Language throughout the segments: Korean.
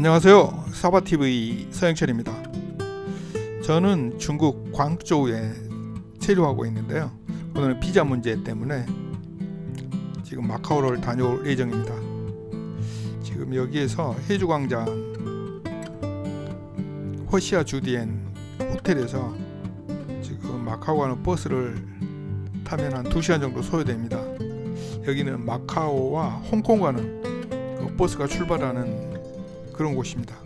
안녕하세요. 사바TV 서영철입니다. 저는 중국 광저우에 체류하고 있는데요. 오늘은 비자 문제 때문에 지금 마카오를 다녀올 예정입니다. 지금 여기에서 해주광장 허시아 주디엔 호텔에서 지금 마카오 가는 버스를 타면 한 2시간 정도 소요됩니다. 여기는 마카오와 홍콩 가는 그 버스가 출발하는 그런 곳입니다.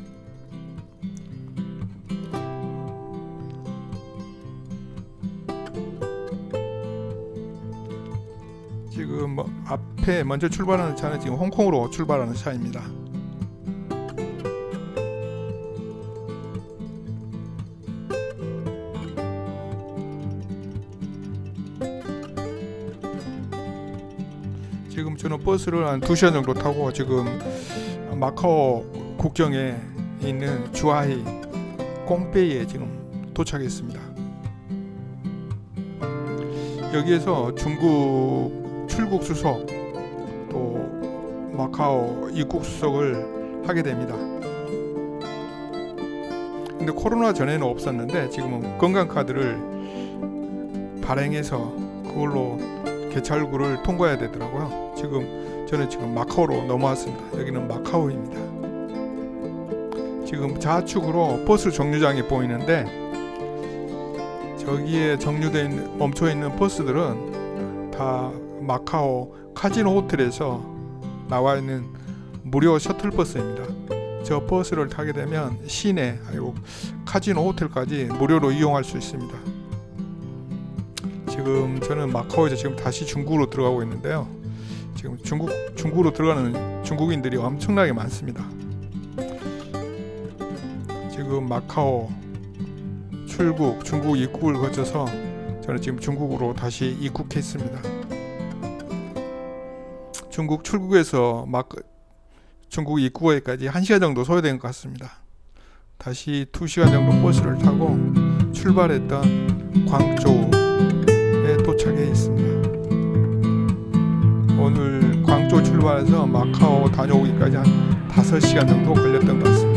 지금 뭐 앞에 먼저 출발하는 차는 지금 홍콩으로 출발하는 차입니다. 지금 저는 버스를 한 2시간 정도 타고 지금 마카오 국경에 있는 주하이 꽁베이에 지금 도착했습니다. 여기에서 중국 출국 수석 또 마카오 입국 수석을 하게 됩니다. 근데 코로나 전에는 없었는데 지금은 건강 카드를 발행해서 그걸로 개찰구를 통과해야 되더라고요. 지금 저는 지금 마카오로 넘어왔습니다. 여기는 마카오입니다. 지금 좌측으로 버스 정류장이 보이는데 저기에 있는 멈춰 있는 버스들은 다 마카오 카지노 호텔에서 나와 있는 무료 셔틀 버스입니다. 저 버스를 타게 되면 시내 아니고 카지노 호텔까지 무료로 이용할 수 있습니다. 지금 저는 마카오에서 지금 다시 중국으로 들어가고 있는데요. 지금 중국 중국으로 들어가는 중국인들이 엄청나게 많습니다. 지금 마카오 출국 중국 입국을 거쳐서 저는 지금 중국으로 다시 입국했습니다. 중국 출국에서 막 중국 입국에까지 1시간 정도 소요된 것 같습니다. 다시 2시간 정도 버스를 타고 출발했던 광저우에 도착해 있습니다. 오늘 광저우 출발해서 마카오 다녀오기까지 한 5시간 정도 걸렸던 것 같습니다.